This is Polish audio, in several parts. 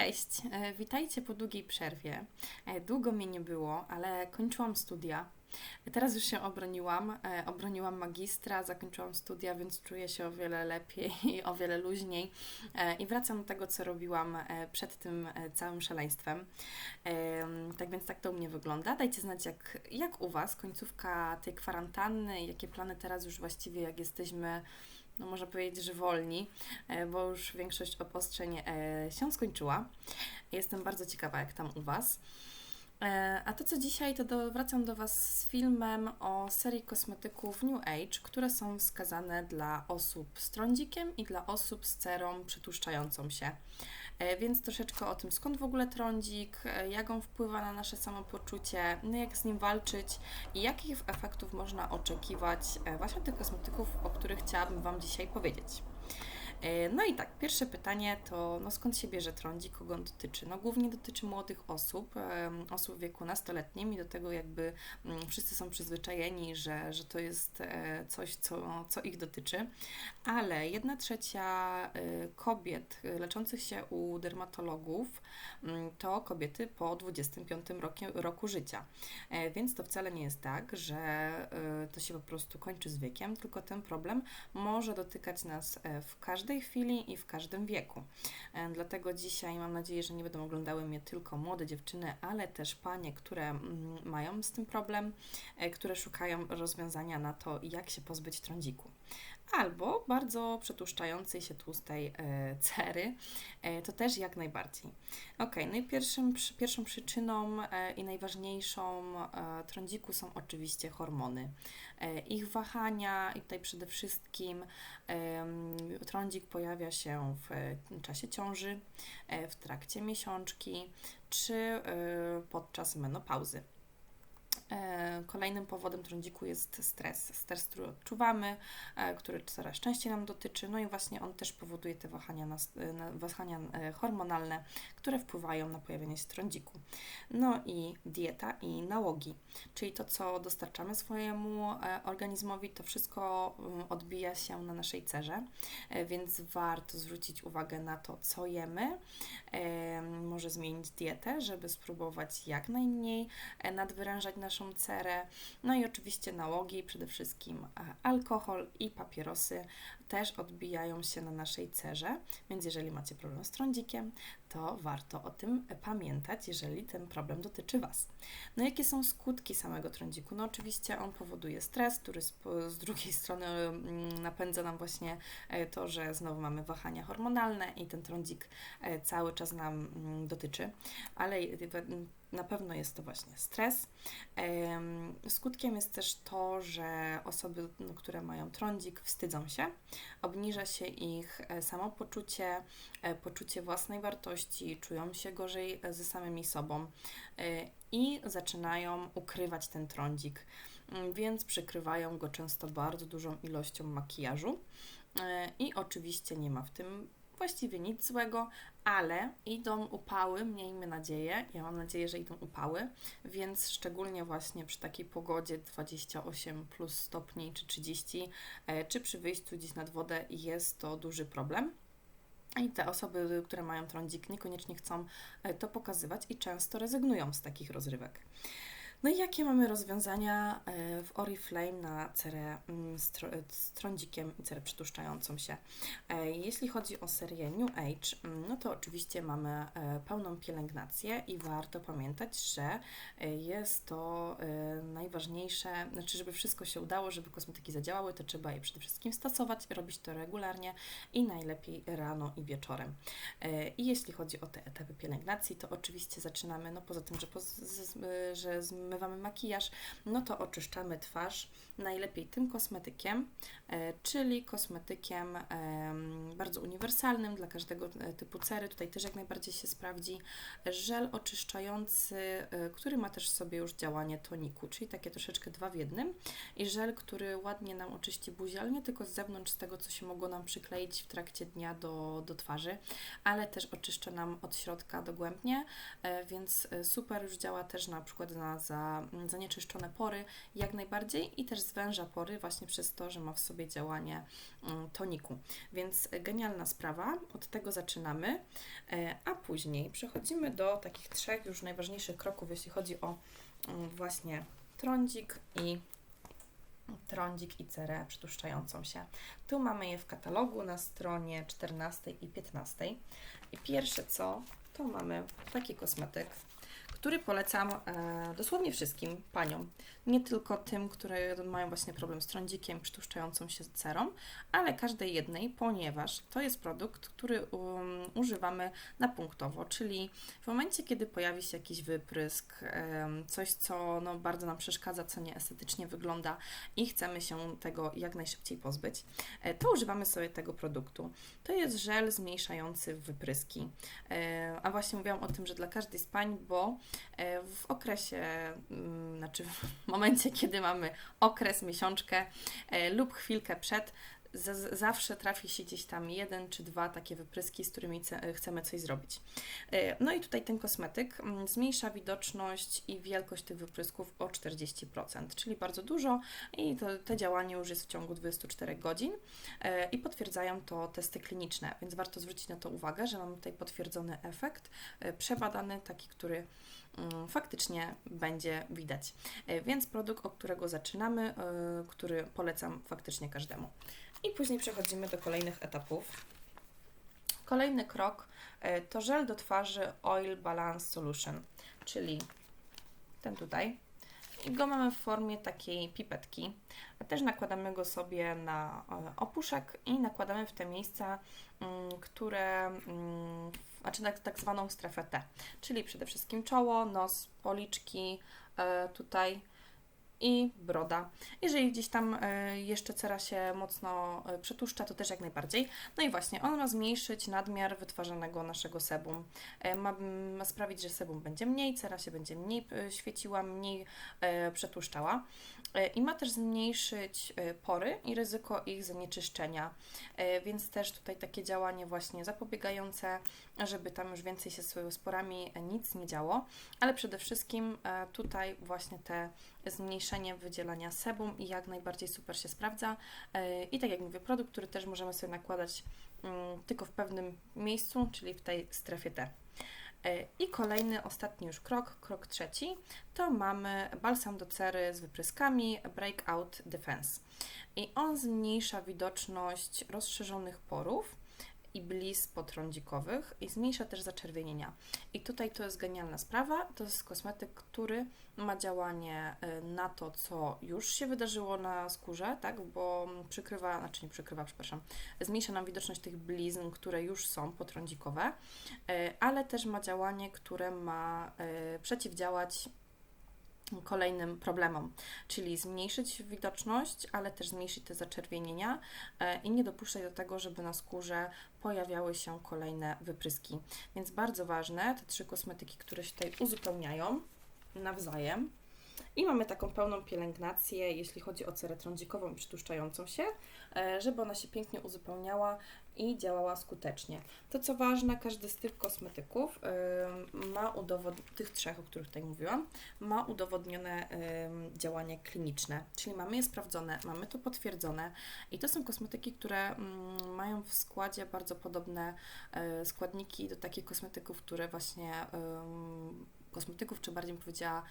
Cześć, e, witajcie po długiej przerwie. E, Długo mnie nie było, ale kończyłam studia. Teraz już się obroniłam, e, obroniłam magistra, zakończyłam studia, więc czuję się o wiele lepiej i o wiele luźniej i wracam do tego, co robiłam przed tym całym szaleństwem. Em, Tak więc tak to u mnie wygląda. Dajcie znać, jak, jak u Was końcówka tej kwarantanny, jakie plany teraz już właściwie, jak jesteśmy no można powiedzieć, że wolni, e, bo już większość obostrzeń e, się skończyła. Jestem bardzo ciekawa, jak tam u Was. E, A to co dzisiaj, to do, wracam do Was z filmem o serii kosmetyków New Age, które są wskazane dla osób z trądzikiem i dla osób z cerą przytłuszczającą się. E, Więc troszeczkę o tym, skąd w ogóle trądzik, e, jak on wpływa na nasze samopoczucie, no jak z nim walczyć i jakich efektów można oczekiwać e, właśnie tych kosmetyków, o których chciałabym Wam dzisiaj powiedzieć. E, No i tak, pierwsze pytanie to no skąd się bierze trądzik, kogo on dotyczy? No głównie dotyczy młodych osób, osób w wieku nastoletnim i do tego jakby mm, wszyscy są przyzwyczajeni, że, że to jest e, coś, co, co ich dotyczy, ale jedna trzecia e, kobiet leczących się u dermatologów mm, to kobiety po 25 roku, roku życia. Więc to wcale nie jest tak, że to się po prostu kończy z wiekiem, tylko ten problem może dotykać nas w każdej chwili i w każdym wieku. E, Dlatego dzisiaj mam nadzieję, że nie będą oglądały mnie tylko młode dziewczyny, ale też panie, które mm, mają z tym problem, e, które szukają rozwiązania na to, jak się pozbyć trądziku. Albo bardzo przetłuszczającej się tłustej e, cery, e, to też jak najbardziej. Ok, no i pierwszym, pierwszą przyczyną e, i najważniejszą trądziku są oczywiście hormony. Ich wahania i tutaj przede wszystkim trądzik pojawia się w czasie ciąży, w trakcie miesiączki czy podczas menopauzy. E, Kolejnym powodem trądziku jest stres. Stres, który odczuwamy, e, który coraz częściej nam dotyczy, no i właśnie on też powoduje te wahania, e, wahania hormonalne, które wpływają na pojawienie się trądziku. No i dieta i nałogi, czyli to, co dostarczamy swojemu organizmowi, to wszystko odbija się na naszej cerze, więc warto zwrócić uwagę na to, co jemy. Może zmienić dietę, żeby spróbować jak najmniej nadwyrężać naszą cerę. No i oczywiście nałogi, przede wszystkim e, alkohol i papierosy też odbijają się na naszej cerze, więc jeżeli macie problem z trądzikiem, to warto o tym pamiętać, jeżeli ten problem dotyczy Was. No jakie są skutki samego trądziku? No oczywiście on powoduje stres, który z, z drugiej strony mm, napędza nam właśnie e, to, że znowu mamy wahania hormonalne i ten trądzik e, cały czas nam mm, dotyczy, ale e, na pewno jest to właśnie stres. Em, Skutkiem jest też to, że osoby, no, które mają trądzik, wstydzą się, obniża się ich e, samopoczucie, e, poczucie własnej wartości, czują się gorzej e, ze samymi sobą i zaczynają ukrywać ten trądzik, Mm, więc przykrywają go często bardzo dużą ilością makijażu. I oczywiście nie ma w tym właściwie nic złego, ale idą upały, miejmy nadzieję, ja mam nadzieję, że idą upały, więc szczególnie właśnie przy takiej pogodzie 28 plus stopni czy 30, e, czy przy wyjściu gdzieś nad wodę jest to duży problem. I te osoby, które mają trądzik, niekoniecznie chcą e, to pokazywać i często rezygnują z takich rozrywek. No i jakie mamy rozwiązania e, w Oriflame na cerę mm, z tro- z trądzikiem i cerę przytłuszczającą się? E, Jeśli chodzi o serię New Age, mm, no to oczywiście mamy e, pełną pielęgnację i warto pamiętać, że e, jest to e, najważniejsze, znaczy żeby wszystko się udało, żeby kosmetyki zadziałały, to trzeba je przede wszystkim stosować, robić to regularnie i najlepiej rano i wieczorem. E, I jeśli chodzi o te etapy pielęgnacji, to oczywiście zaczynamy, no poza tym, że, że zmywamy makijaż, no to oczyszczamy twarz najlepiej tym kosmetykiem, e, czyli kosmetykiem em, bardzo uniwersalnym dla każdego e, typu cery. Tutaj też jak najbardziej się sprawdzi. Żel oczyszczający, e, który ma też sobie już działanie toniku, czyli takie troszeczkę dwa w jednym. I żel, który ładnie nam oczyści buzię, ale nie tylko z zewnątrz, z tego, co się mogło nam przykleić w trakcie dnia do, do twarzy, ale też oczyszcza nam od środka dogłębnie, więc super już działa też na przykład na za za zanieczyszczone pory jak najbardziej i też zwęża pory właśnie przez to, że ma w sobie działanie mm, toniku. Więc genialna sprawa, od tego zaczynamy, e, a później przechodzimy do takich trzech już najważniejszych kroków, jeśli chodzi o mm, właśnie trądzik i trądzik i cerę przytłuszczającą się. Tu mamy je w katalogu na stronie 14 i 15. I pierwsze co, to mamy taki kosmetyk, który polecam e, dosłownie wszystkim paniom. Nie tylko tym, które mają właśnie problem z trądzikiem, przytłuszczającą się cerą, ale każdej jednej, ponieważ to jest produkt, który um, używamy na punktowo, czyli w momencie, kiedy pojawi się jakiś wyprysk, e, coś, co no, bardzo nam przeszkadza, co nieestetycznie wygląda i chcemy się tego jak najszybciej pozbyć, e, to używamy sobie tego produktu. To jest żel zmniejszający wypryski. E, a właśnie mówiłam o tym, że dla każdej z pań, bo E, w okresie, mm, znaczy w momencie, kiedy mamy okres, miesiączkę e, lub chwilkę przed, zawsze trafi się gdzieś tam jeden czy dwa takie wypryski, z którymi chcemy coś zrobić. E, no i tutaj ten kosmetyk mm, zmniejsza widoczność i wielkość tych wyprysków o 40%, czyli bardzo dużo i to, to działanie już jest w ciągu 24 godzin i potwierdzają to testy kliniczne, więc warto zwrócić na to uwagę, że mamy tutaj potwierdzony efekt, przebadany, taki, który faktycznie będzie widać. E, więc produkt, od którego zaczynamy, e, który polecam faktycznie każdemu. I później przechodzimy do kolejnych etapów. Kolejny krok e, to żel do twarzy Oil Balance Solution, czyli ten tutaj. I go mamy w formie takiej pipetki. Też nakładamy go sobie na opuszek i nakładamy w te miejsca, mm, które mm, znaczy tak, tak zwaną strefę T, czyli przede wszystkim czoło, nos, policzki, e, tutaj i broda. Jeżeli gdzieś tam e, jeszcze cera się mocno e, przetłuszcza, to też jak najbardziej. No i właśnie, on ma zmniejszyć nadmiar wytwarzanego naszego sebum. Ma, ma sprawić, że sebum będzie mniej, cera się będzie mniej świeciła, mniej przetłuszczała. I ma też zmniejszyć pory i ryzyko ich zanieczyszczenia, więc też tutaj takie działanie właśnie zapobiegające, żeby tam już więcej się z sporami nic nie działo, ale przede wszystkim tutaj właśnie te zmniejszenie wydzielania sebum i jak najbardziej super się sprawdza i tak jak mówię, produkt, który też możemy sobie nakładać mm, tylko w pewnym miejscu, czyli w tej strefie T. E, I kolejny, ostatni już krok, krok trzeci, to mamy balsam do cery z wypryskami Breakout Defense. I on zmniejsza widoczność rozszerzonych porów i bliz potrądzikowych i zmniejsza też zaczerwienienia. I tutaj to jest genialna sprawa. To jest kosmetyk, który ma działanie y, na to, co już się wydarzyło na skórze, tak, bo przykrywa, znaczy nie przykrywa, przepraszam, zmniejsza nam widoczność tych blizn, które już są potrądzikowe, y, ale też ma działanie, które ma y, przeciwdziałać kolejnym problemom, czyli zmniejszyć widoczność, ale też zmniejszyć te zaczerwienienia e, i nie dopuszczać do tego, żeby na skórze pojawiały się kolejne wypryski. Więc bardzo ważne te trzy kosmetyki, które się tutaj uzupełniają nawzajem. I mamy taką pełną pielęgnację, jeśli chodzi o cerę trądzikową i przytłuszczającą się, e, żeby ona się pięknie uzupełniała i działała skutecznie. To co ważne, każdy z tych kosmetyków ma udowodnione, tych trzech, o których tutaj mówiłam, ma udowodnione działanie kliniczne, czyli mamy je sprawdzone, mamy to potwierdzone i to są kosmetyki, które mm, mają w składzie bardzo podobne e, składniki do takich kosmetyków, które właśnie kosmetyków, czy bardziej bym powiedziała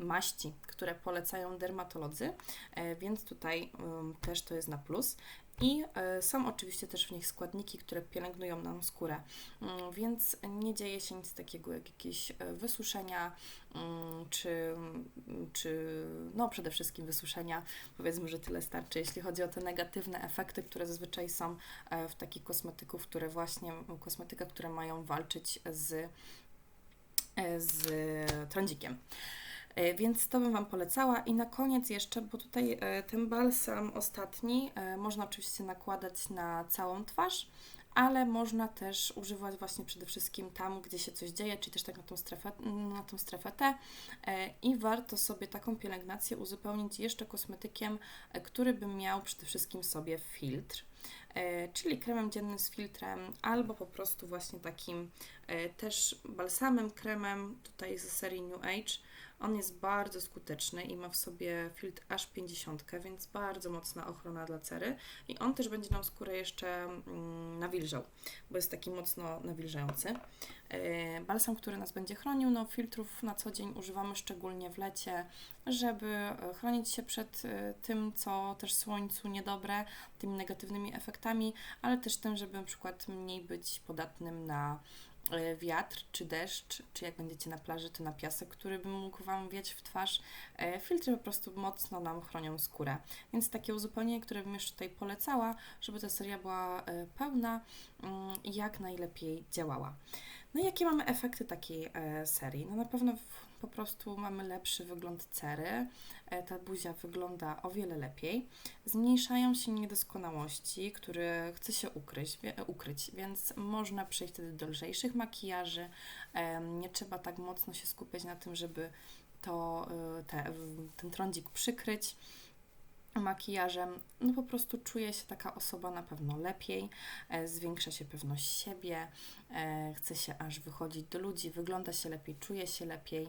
maści, które polecają dermatolodzy, e, więc tutaj też to jest na plus. I e, są oczywiście też w nich składniki, które pielęgnują nam skórę, mm, więc nie dzieje się nic takiego jak jakieś e, wysuszenia, mm, czy, czy no przede wszystkim wysuszenia. Powiedzmy, że tyle starczy, jeśli chodzi o te negatywne efekty, które zazwyczaj są w takich kosmetyków, które właśnie, kosmetykach, które mają walczyć z, z trądzikiem. E, więc to bym Wam polecała. I na koniec jeszcze, bo tutaj e, ten balsam ostatni e, można oczywiście nakładać na całą twarz, ale można też używać właśnie przede wszystkim tam, gdzie się coś dzieje, czyli też tak na tą strefę, na tą strefę T. I warto sobie taką pielęgnację uzupełnić jeszcze kosmetykiem, który by miał przede wszystkim sobie filtr. Czyli kremem dziennym z filtrem, albo po prostu właśnie takim też balsamem, kremem tutaj ze serii New Age, On jest bardzo skuteczny i ma w sobie filtr aż 50, więc bardzo mocna ochrona dla cery. I on też będzie nam skórę jeszcze mm, nawilżał, bo jest taki mocno nawilżający. Yy, balsam, który nas będzie chronił, no filtrów na co dzień używamy szczególnie w lecie, żeby e, chronić się przed e, tym, co też słońcu niedobre, tymi negatywnymi efektami, ale też tym, żeby na przykład mniej być podatnym na e, wiatr czy deszcz, czy jak będziecie na plaży, to na piasek, który by mógł Wam wieć w twarz. Filtry po prostu mocno nam chronią skórę. Więc takie uzupełnienie, które bym jeszcze tutaj polecała, żeby ta seria była pełna mm, i jak najlepiej działała. No i jakie mamy efekty takiej serii? No na pewno po prostu mamy lepszy wygląd cery, e, ta buzia wygląda o wiele lepiej. Zmniejszają się niedoskonałości, które chce się ukryć, ukryć więc można przejść wtedy do lżejszych makijaży. Nie trzeba tak mocno się skupiać na tym, żeby to, e, te, ten trądzik przykryć makijażem, no po prostu czuje się taka osoba na pewno lepiej, e, zwiększa się pewność siebie, e, chce się aż wychodzić do ludzi, wygląda się lepiej, czuje się lepiej,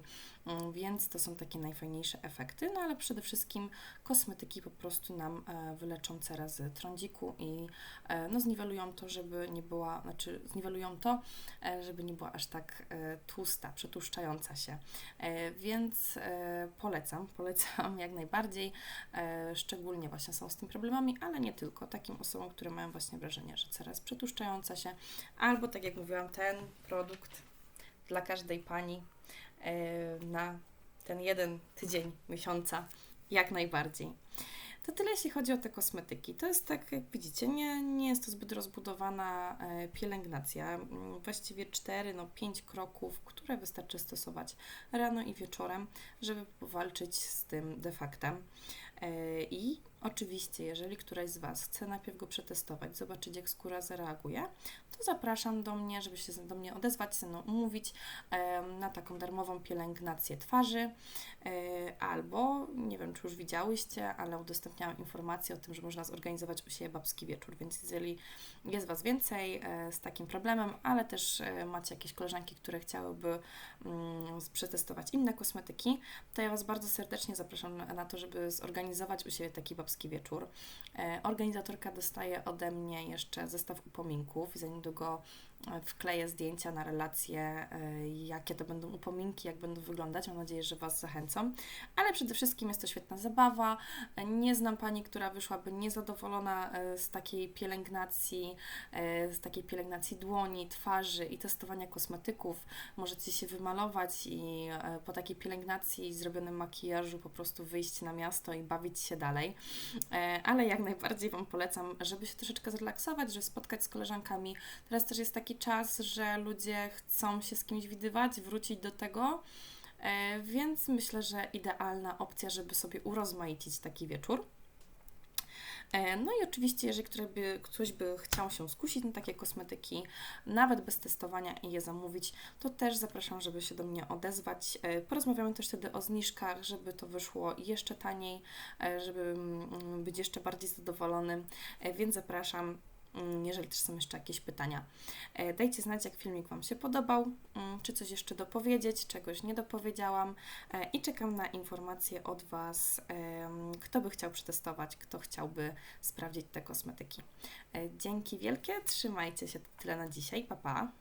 więc to są takie najfajniejsze efekty, no ale przede wszystkim kosmetyki po prostu nam e, wyleczą cerę z trądziku i e, no zniwelują to, żeby nie była, znaczy zniwelują to, e, żeby nie była aż tak tłusta, przetłuszczająca się, więc polecam, polecam jak najbardziej, szczególnie właśnie są z tym problemami, ale nie tylko, takim osobom, które mają właśnie wrażenie, że cera jest przetłuszczająca się, albo tak jak mówiłam, ten produkt dla każdej pani na ten jeden tydzień miesiąca jak najbardziej. To tyle, jeśli chodzi o te kosmetyki. To jest tak, jak widzicie, nie, nie jest to zbyt rozbudowana e, pielęgnacja. Mm, właściwie 4, no 5 kroków, które wystarczy stosować rano i wieczorem, żeby powalczyć z tym defektem. E, I oczywiście, jeżeli któraś z Was chce najpierw go przetestować, zobaczyć jak skóra zareaguje, to zapraszam do mnie, żeby się do mnie odezwać, ze mną umówić na taką darmową pielęgnację twarzy. E, albo, nie wiem czy już widziałyście, ale udostępniałam informację o tym, że można zorganizować u siebie babski wieczór, więc jeżeli jest Was więcej e, z takim problemem, ale też macie jakieś koleżanki, które chciałyby mm, przetestować inne kosmetyki, to ja Was bardzo serdecznie zapraszam na to, żeby zorganizować u siebie taki babski wieczór. E, organizatorka dostaje ode mnie jeszcze zestaw upominków za niedługo wkleję zdjęcia na relacje, e, jakie to będą upominki, jak będą wyglądać. Mam nadzieję, że Was zachęcą. Ale przede wszystkim jest to świetna zabawa. Nie znam pani, która wyszłaby niezadowolona e, z takiej pielęgnacji, e, z takiej pielęgnacji dłoni, twarzy i testowania kosmetyków. Możecie się wymalować i po takiej pielęgnacji i zrobionym makijażu po prostu wyjść na miasto i bawić się dalej. Ale jak najbardziej Wam polecam, żeby się troszeczkę zrelaksować, żeby spotkać z koleżankami. Teraz też jest taki taki czas, że ludzie chcą się z kimś widywać, wrócić do tego, e, więc myślę, że idealna opcja, żeby sobie urozmaicić taki wieczór. E, no i oczywiście, jeżeli ktoś by, ktoś by chciał się skusić na takie kosmetyki, nawet bez testowania i je zamówić, to też zapraszam, żeby się do mnie odezwać. E, porozmawiamy też wtedy o zniżkach, żeby to wyszło jeszcze taniej, żeby mm, być jeszcze bardziej zadowolonym, więc zapraszam. Mm, jeżeli też są jeszcze jakieś pytania. E, dajcie znać, jak filmik Wam się podobał, mm, czy coś jeszcze dopowiedzieć, czegoś nie dopowiedziałam e, i czekam na informacje od Was, kto by chciał przetestować, kto chciałby sprawdzić te kosmetyki. E, dzięki wielkie, trzymajcie się, tyle na dzisiaj, pa pa!